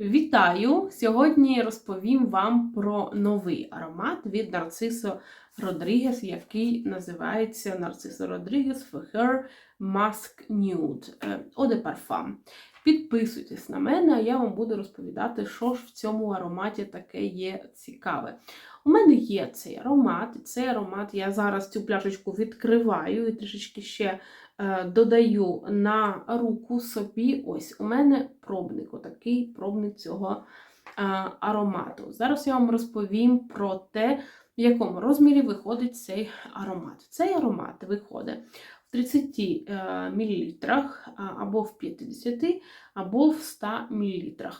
Вітаю! Сьогодні розповім вам про новий аромат від Нарцисо Родрігес, який називається Нарцисо Родрігес For Her Mask Nude Eau de Parfum. Підписуйтесь на мене, а я вам буду розповідати, що ж в цьому ароматі таке є цікаве. У мене є цей аромат, і цей аромат я зараз цю пляшечку відкриваю і трішечки ще е, додаю на руку собі. Ось у мене пробник, отакий пробник цього е, аромату. Зараз я вам розповім про те, в якому розмірі виходить цей аромат. Цей аромат виходить 30 е, мл, або в 50, або в 100 мл.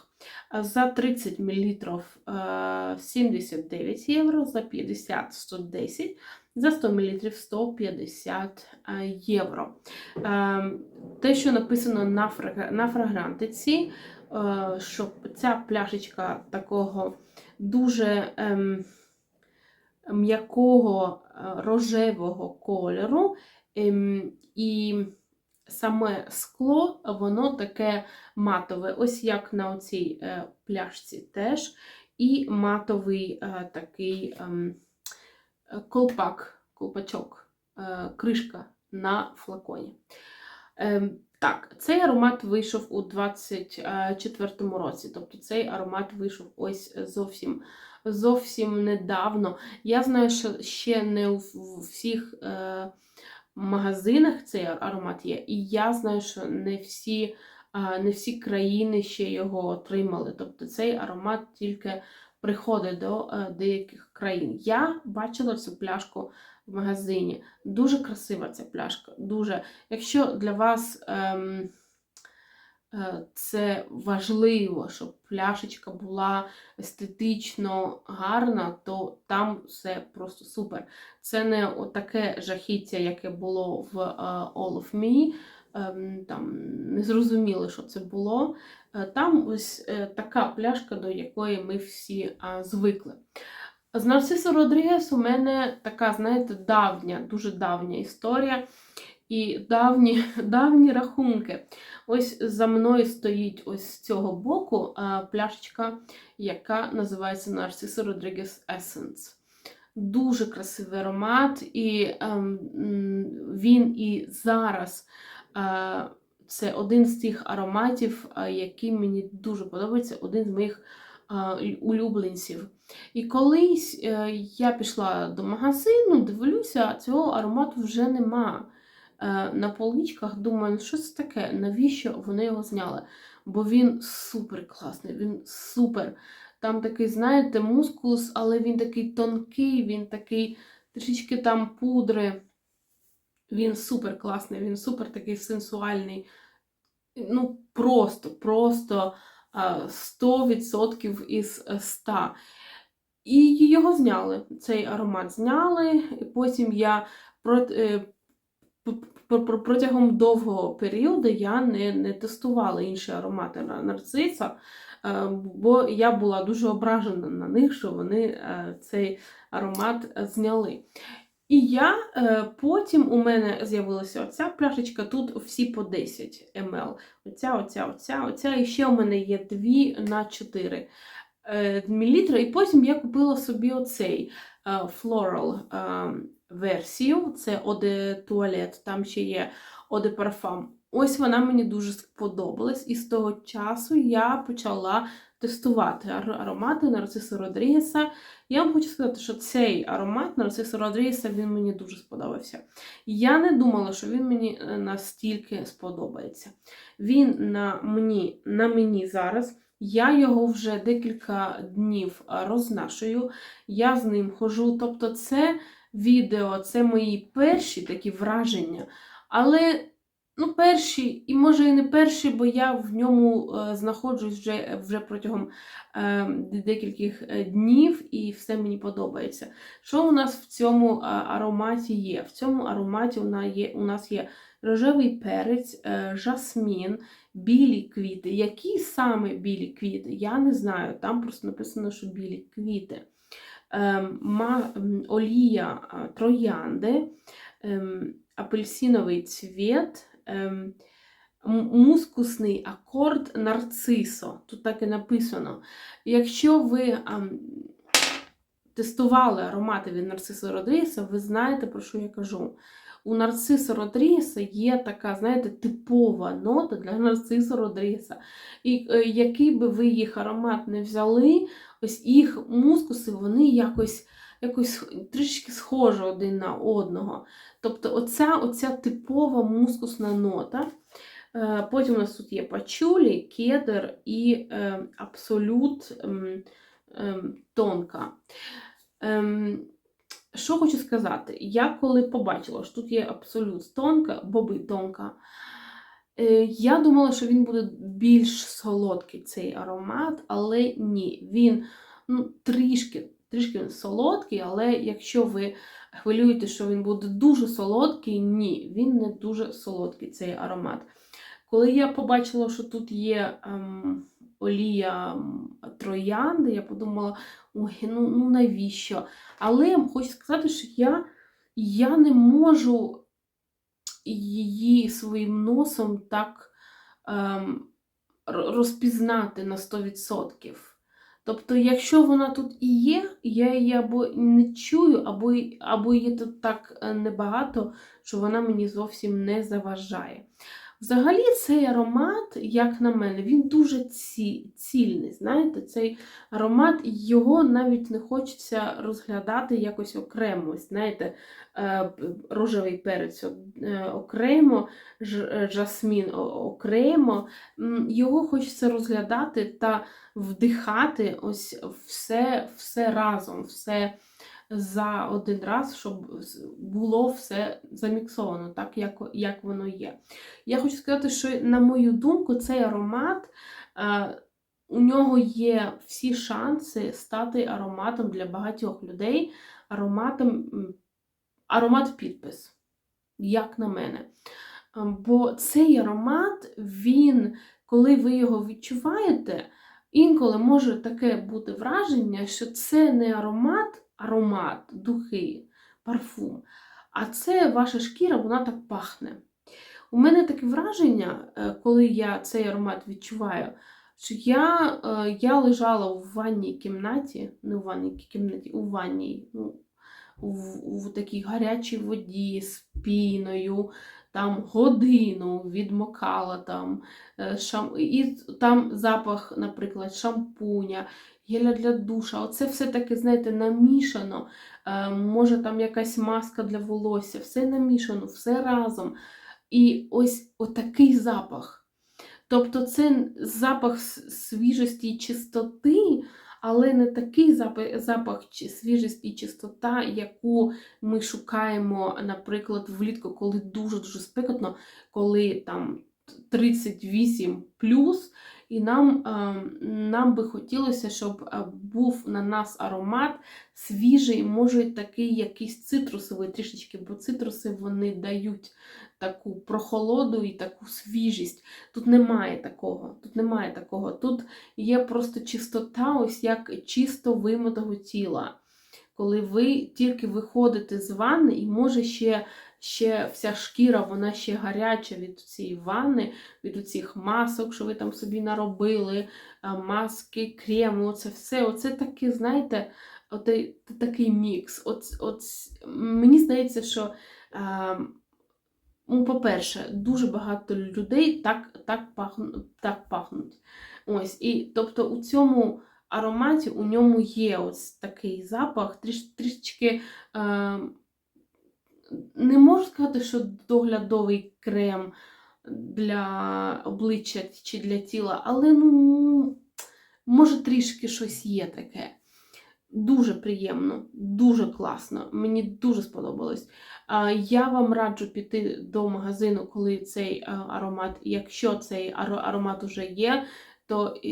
За 30 мл 79 євро, за 50 110, за 100 мл 150 євро. Те, що написано на фрагрантиці, що ця пляшечка такого дуже м'якого е, рожевого кольору, і саме скло, воно таке матове, ось як на оцій е, пляшці теж, і матовий е, такий ем, е, колпак, колпачок, кришка на флаконі. Ем, так, цей аромат вийшов у 24-му році, тобто цей аромат вийшов ось зовсім зовсім недавно. Я знаю, що ще не у всіх магазинах цей аромат є, і я знаю, що не всі, не всі країни ще його отримали. Тобто цей аромат тільки приходить до е, деяких країн. Я бачила цю пляшку в магазині. Дуже красива ця пляшка. Дуже. Якщо для вас. Ем, це важливо, щоб пляшечка була естетично гарна, то там все просто супер. Це не таке жахіття, яке було в е, All of Me. ем, Там не зрозуміло, що це було. Е, Там ось е, така пляшка, до якої ми всі звикли. З Нарцисо Родрігес у мене така, знаєте, давня, дуже давня історія і давні, давні рахунки. Ось за мною стоїть ось з цього боку а, пляшечка, яка називається Narciso Rodriguez Essence. Дуже красивий аромат, і ем, він і зараз е, це один з тих ароматів, е, який мені дуже подобається, один з моїх е, улюбленців. І колись е, я пішла до магазину, дивлюся, цього аромату вже нема е, на поличках, думаю, ну що це таке, навіщо вони його зняли? Бо він супер класний, він супер. Там такий, знаєте, мускус, але він такий тонкий, він такий трішечки там пудри. Він супер класний, він супер такий сенсуальний. Ну, просто, просто 100% із 100. І його зняли. Цей аромат зняли, потім я е, протягом довгого періоду я не, не тестувала інші аромати на нарциса, е, бо я була дуже ображена на них, що вони е, цей аромат зняли. І я е, потім у мене з'явилася оця пляшечка, тут всі по 10 мл. Оця, оця, оця, оця. І ще у мене є 2 на 4 е, мл. І потім я купила собі оцей floral версію. Це Оде Туалет, там ще є Оде Парфам. Ось вона мені дуже сподобалась, і з того часу я почала тестувати ар- аромати Нарцисо Родрігеса. Я вам хочу сказати, що цей аромат Нарцисо Родрігеса він мені дуже сподобався. Я не думала, що він мені е, настільки сподобається. Він на мені, на мені зараз. Я його вже декілька днів рознашую, я з ним хожу. Тобто, це відео, це мої перші такі враження. Але ну, перші, і може і не перші, бо я в ньому е, знаходжусь вже, вже протягом е, декількох е, днів, і все мені подобається. Що у нас в цьому а, ароматі є? В цьому ароматі у нас є, рожевий перець, е, жасмін, білі квіти. Які саме білі квіти? Я не знаю. Там просто написано, що білі квіти. Ем, олія троянди, ем, апельсиновий цвіт, ем, мускусний акорд нарцисо. Тут так і написано. Якщо ви тестували аромати від Нарцисо Родрігеса, ви знаєте, про що я кажу. У Нарцисо Родрігеса є така, знаєте, типова нота для Нарцисо Родрігеса. І е, який би ви їх аромат не взяли, ось їх мускуси, вони якось, якось трішки схожі один на одного. Тобто оця, оця типова мускусна нота. Е, Потім у нас тут є пачулі, кедр і е, абсолют ем, ем, тонка. Ем, що хочу сказати? Я коли побачила, що тут є абсолют тонка, боби тонка, я думала, що він буде більш солодкий цей аромат, але ні, він ну, трішки, трішки солодкий, але якщо ви хвилюєте, що він буде дуже солодкий, ні, він не дуже солодкий цей аромат. Коли я побачила, що тут є ем, олія троянди, я подумала, ой, ну, ну навіщо? Але я хочу сказати, що я, я не можу її своїм носом так ем, розпізнати на 100%. Тобто, якщо вона тут і є, я її або не чую, або, або її тут так е, небагато, що вона мені зовсім не заважає. Взагалі, цей аромат, як на мене, він дуже ці, цільний. Знаєте, цей аромат, його навіть не хочеться розглядати якось окремо. Знаєте, е, рожевий перець е, окремо, е, жасмін окремо. Його хочеться розглядати та вдихати ось все, все разом, все за один раз, щоб було все заміксовано, так як, як воно є. Я хочу сказати, що, на мою думку, цей аромат. е, У нього є всі шанси стати ароматом для багатьох людей, ароматом, аромат підпис, як на мене. Е, Бо цей аромат, він, коли ви його відчуваєте, інколи може таке бути враження, що це не аромат, аромат, духи, парфум, а це ваша шкіра, вона так пахне. У мене таке враження, е, коли я цей аромат відчуваю, що я, е, я лежала у ванній кімнаті, не у ванній кімнаті, у ванній, ну, в, такій гарячій воді з піною, там годину відмокала там, е, шам... і там запах, наприклад, шампуня, геля для душа. Оце все таке, знаєте, намішано. Е, Може там якась маска для волосся, все намішано, все разом. І ось отакий запах. Тобто це запах свіжості і чистоти, але не такий запах, запах свіжості і чистота, яку ми шукаємо, наприклад, влітку, коли дуже-дуже спекотно, коли там 38 плюс, і нам, е, нам би хотілося, щоб е, був на нас аромат свіжий, може такий якийсь цитрусовий трішечки, бо цитруси вони дають таку прохолоду і таку свіжість. Тут немає такого. Тут немає такого. Тут є просто чистота, ось як чисто вимитого тіла. Коли ви тільки виходите з ванни, і може ще, ще вся шкіра, вона ще гаряча від цієї ванни, від цих масок, що ви там собі наробили, маски, креми, оце все. Оце таке, знаєте, отей- такий мікс. От, от, мені здається, що. А, Ну, по-перше, дуже багато людей так, так, пахнуть, так пахнуть. Ось, і тобто у цьому ароматі у ньому є ось такий запах, трішечки. Е, не можу сказати, що доглядовий крем для обличчя чи для тіла, але ну, може трішки щось є таке. Дуже приємно, дуже класно. Мені дуже сподобалось. Я вам раджу піти до магазину, коли цей аромат, якщо цей аромат вже є, то е,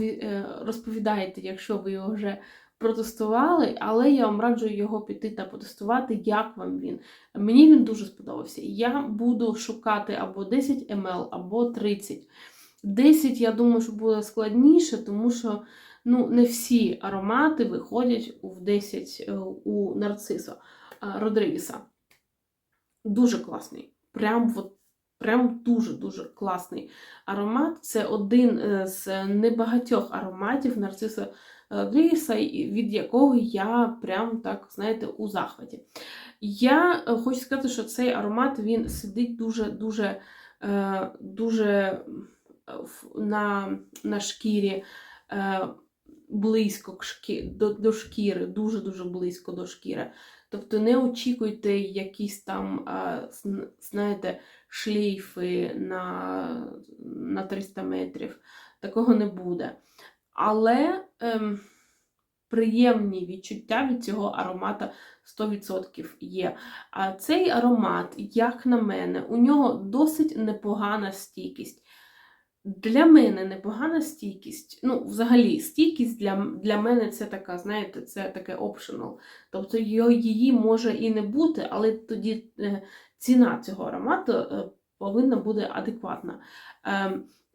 е, розповідайте, якщо ви його вже протестували, але я вам раджу його піти та потестувати, як вам він. Мені він дуже сподобався. Я буду шукати або 10 мл, або 30. 10, я думаю, що буде складніше, тому що ну, не всі аромати виходять в 10 е, у нарцисо. Родригеса. Дуже класний. Прям от прям дуже-дуже класний аромат. Це один е, з небагатьох ароматів Нарциса Родрігеса, від якого я прям так, знаєте, у захваті. Я е, хочу сказати, що цей аромат він сидить дуже-дуже е, дуже е, на, на шкірі. е, Близько до, до шкіри, дуже-дуже близько до шкіри. Тобто не очікуйте якісь там, знаєте, шлейфи на, на 300 метрів. Такого не буде. Але ем, приємні відчуття від цього аромата 100% є. А цей аромат, як на мене, у нього досить непогана стійкість. Для мене непогана стійкість. Ну, взагалі, стійкість для, для мене це така, знаєте, це таке optional. Тобто її може і не бути, але тоді е, ціна цього аромату е, повинна бути адекватна.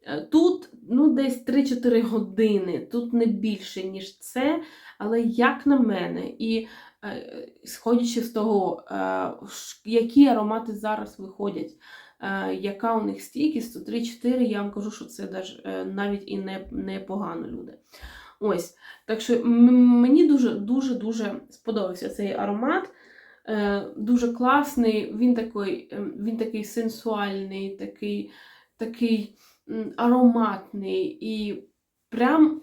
Ем, е, Тут ну, десь 3-4 години, тут не більше, ніж це, але як на мене, і е, сходячи з того, е, які аромати зараз виходять, яка у них стійкість, то 3-4, я вам кажу, що це навіть і не, не люди. Ось. Так що мені дуже дуже дуже сподобався цей аромат. Дуже класний, він такий, е, він такий сенсуальний, такий, такий ароматний. І прям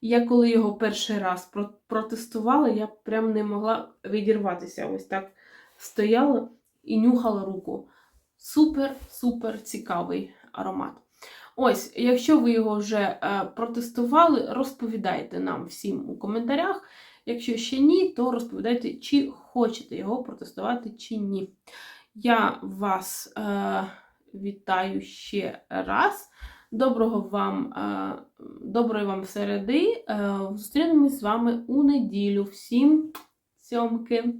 я коли його перший раз протестувала, я прям не могла відірватися. Ось так стояла і нюхала руку. Супер-супер цікавий аромат. Ось, якщо ви його вже е, протестували, розповідайте нам всім у коментарях. Якщо ще ні, то розповідайте, чи хочете його протестувати, чи ні. Я вас е, вітаю ще раз. Доброго вам, е, доброї вам середи. Е, зустрінемось з вами у неділю. Всім цьомки!